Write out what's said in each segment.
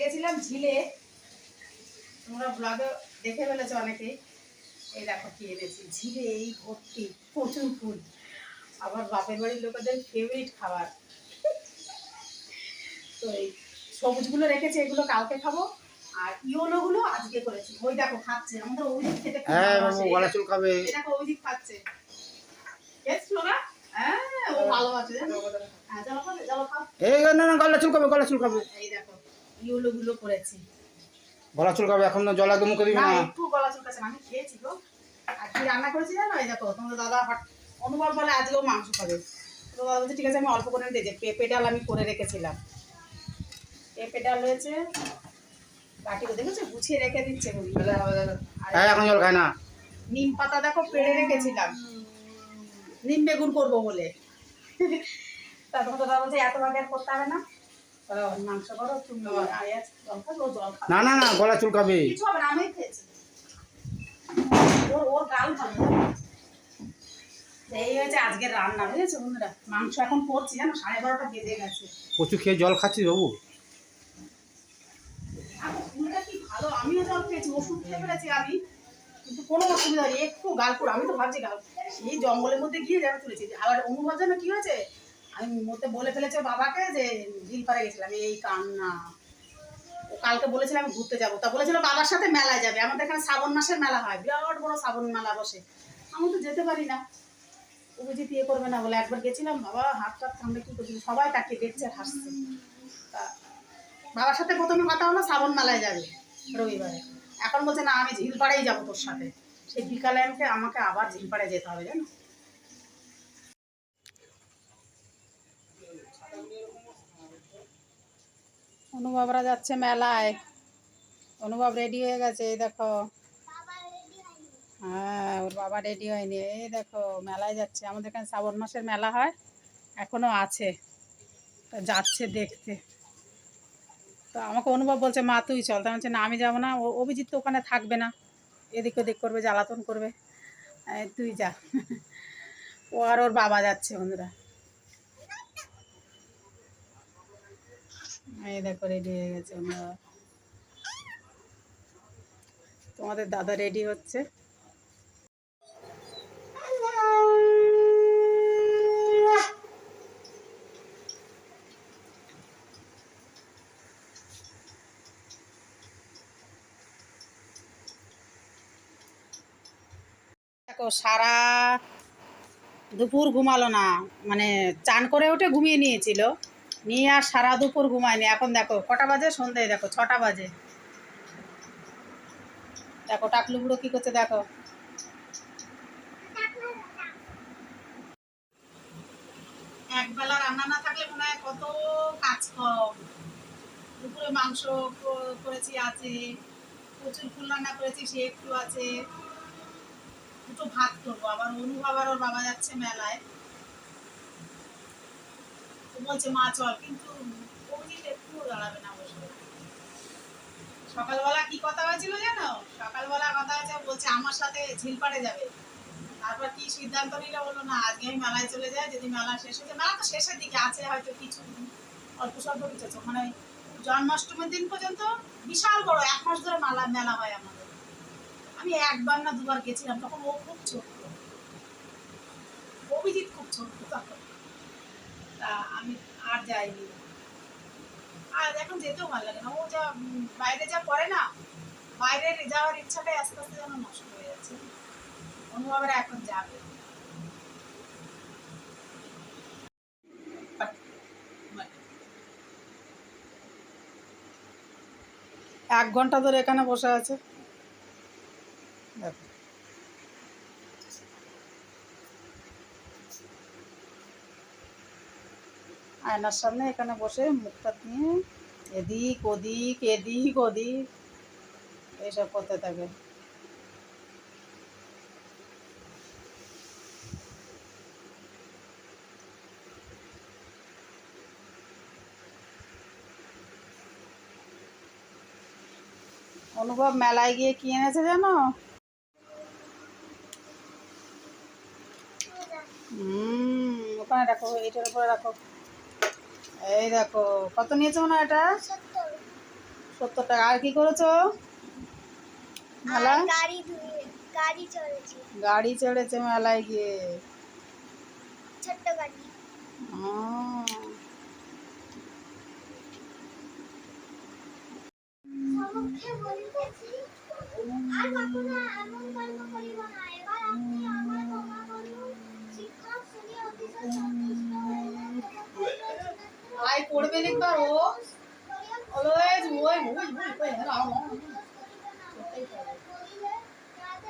গেছিলাম ঝিলে। তোমরা ব্লগে দেখে ফেলেছো অনেকেই। এই দেখো কি এনেছি। ঝিলে এই ভর্তি প্রচুর ফুল। আবার বাপের বাড়ির লোকেদের ফেভারিট খাবার। তো এই সবুজগুলো রেখেছি এগুলো কালকে খাব। আর ইয়োলোগুলো আজকে করেছি। ওই দেখো খাচ্ছে। আমাদের অভিজিৎ খেতে হ্যাঁ গলা খাবে দেখো অভিজিৎ খাচ্ছে। না হ্যাঁ ও ভালোবাসে জানো? হ্যাঁ খাবে খাও এই না না গলা চুল খাবে গলা চুল খাবে এই দেখো। ইউলো গুলো করেছি। গলা চুল খাবে এখন না জল একদম মুখে দিবি না না। একটু গলা চুলকাছে না, আমি খেয়েছি গো। আর কি রান্না করেছি জানো? এই দেখো তোমাদের দাদা অনুভব বলে আজকেও মাংস খাবে। তো দাদা বলছে ঠিক আছে আমি অল্প করে দিয়েছি পেঁপে ডাল আমি করে রেখেছিলাম। পেঁপে ডাল রয়েছে বাটিতে দেখেছ? গুছিয়ে রেখে দিচ্ছে হ্যাঁ এখন জল খায় না। নিম পাতা দেখো পেড়ে রেখেছিলাম। নিম বেগুন করব বলে। তারপর তো দাদা বলছে এত ভাগে আর করতে হবে না। না না না গলা এই হয়েছে আজকের রান্না বুঝেছ বন্ধুরা? মাংস এখন করছি জানো সাড়ে বারোটা বেজে গেছে। কচু খেয়ে জল খাচ্ছিস বাবু? কি ভালো? আমিও জল খেয়েছি ওষুধ খেয়ে ফেলেছি আমি। কিন্তু কোনো অসুবিধা নেই একটু আমি তো ভাবছি গাল এই জঙ্গলের মধ্যে গিয়ে যেন তুলেছি আবার অনুভব যেন কি হয়েছে? আমি মধ্যে বলে ফেলেছে বাবাকে যে ঝিল পাড়ে গেছিলাম, এই কান্না। ও কালকে বলেছিল আমি ঘুরতে যাব। তা বলেছিল বাবার সাথে মেলায় যাবে। আমাদের এখানে শ্রাবণ মাসের মেলা হয়। বিরাট বড় শ্রাবণ মেলা বসে। আমি তো যেতে পারি না। অভিজিৎ ইয়ে করবে না বলে একবার গেছিলাম। বাবা, হাত টাত কামড়ে কি করছিল? সবাই তাকে দেখছে আর হাসছে। তা বাবার সাথে প্রথমে কথা হলো শ্রাবণ মেলায় যাবে রবিবারে। এখন বলছে, না, আমি ঝিলপাড়েই যাব তোর সাথে। সেই বিকালে আমাকে আমাকে আবার ঝিলপাড়ে যেতে হবে, জানো? অনুভবরা যাচ্ছে মেলায়। অনুভব রেডি হয়ে গেছে এই দেখো। হ্যাঁ ওর বাবা রেডি হয়নি। এই দেখো মেলায় যাচ্ছে। আমাদের এখানে শ্রাবণ মাসের মেলা হয় এখনও আছে। তা যাচ্ছে দেখতে। তো আমাকে অনুভব বলছে মা তুই চল। তা আমি বলছি, না আমি যাব না। ও অভিজিৎ তো ওখানে থাকবে না। এদিক ওদিক করবে জ্বালাতন করবে। তুই যা। ও আর ওর বাবা যাচ্ছে বন্ধুরা। এই দেখো রেডি হয়ে গেছে আমরা। তোমাদের দাদা রেডি হচ্ছে। দেখো সারা দুপুর ঘুমালো না মানে চান করে উঠে ঘুমিয়ে নিয়েছিল। নিয়ে আর সারা দুপুর ঘুমায়নি। এখন দেখো, কটা বাজে? সন্ধ্যায় দেখো, ছটা বাজে। দেখো, টাকলু কি করছে দেখো। একবেলা রান্না না থাকলে মনে হয় কত কাজ কম। দুপুরে মাংস করেছি আছে প্রচুর ফুল রান্না করেছি, সে একটু আছে। দুটো ভাত করব, আবার অনুভব আর ওর বাবা যাচ্ছে মেলায়। বলছে, মা, চল। কিন্তু অভিজিৎ একটু দাঁড়াবে না সকালবেলা কি কথা হয়েছিল জানো? সকালবেলা কথা হয়েছে বলছে, আমার সাথে ঝিলপাড়ে যাবে। তারপর কি সিদ্ধান্ত নিল? বলল, না, আজকে আমি মেলায় চলে যাই। যদি মেলা শেষ হয়ে যায়, মেলা তো শেষের দিকে আছে, হয়তো কিছু অল্প স্বল্প কিছু মানে জন্মাষ্টমীর দিন পর্যন্ত বিশাল বড়, এক মাস ধরে মেলা মেলা হয় আমাদের। আমি একবার না দুবার গেছিলাম, তখন ও খুব ছোট অভিজিৎ খুব ছোট তখন। আমি আর যাইনি। আর এখন যেতেও ভালো লাগে না। ও যা বাইরে যা পড়ে না বাইরের যাওয়ার ইচ্ছাটাই আস্তে আস্তে যেন নষ্ট হয়ে যাচ্ছে। অনুভবের এখন যাবে। এক ঘণ্টা ধরে এখানে বসে আছে। দেখো। আয়নার সামনে এখানে বসে মুখটা নিয়ে এদিক ওদিক এদিক ওদিক এইসব করতে থাকে। অনুভব মেলায় গিয়ে কি এনেছে জানো? ওখানে রাখো এটার উপরে রাখো। এই দেখো কত নিয়েছো না এটা? সত্তর টাকা। আর কি করেছ? মেলা গাড়ি গাড়ি গাড়ি চড়েছে মেলায় গিয়ে। ছোট্ট গাড়ি। ও আমার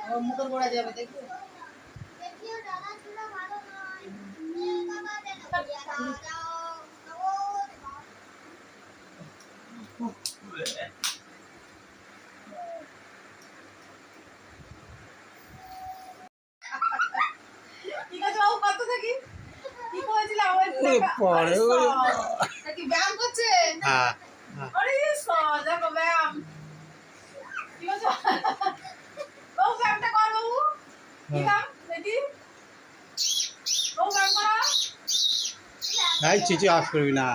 ও মুখের যাবে বাবা দেখো। ঠিক আছে বাবু কত থাকি কি করেছিল আমার ওরে কি ব্যায়াম করছে? হ্যাঁ হ্যাঁ। আরে দেখো ব্যায়াম। কি হচ্ছে বাবু ব্যায়ামটা কর বাবু। কি নাম দেখি। বাবু ব্যায়াম করা। এই চিচি আস করবি না।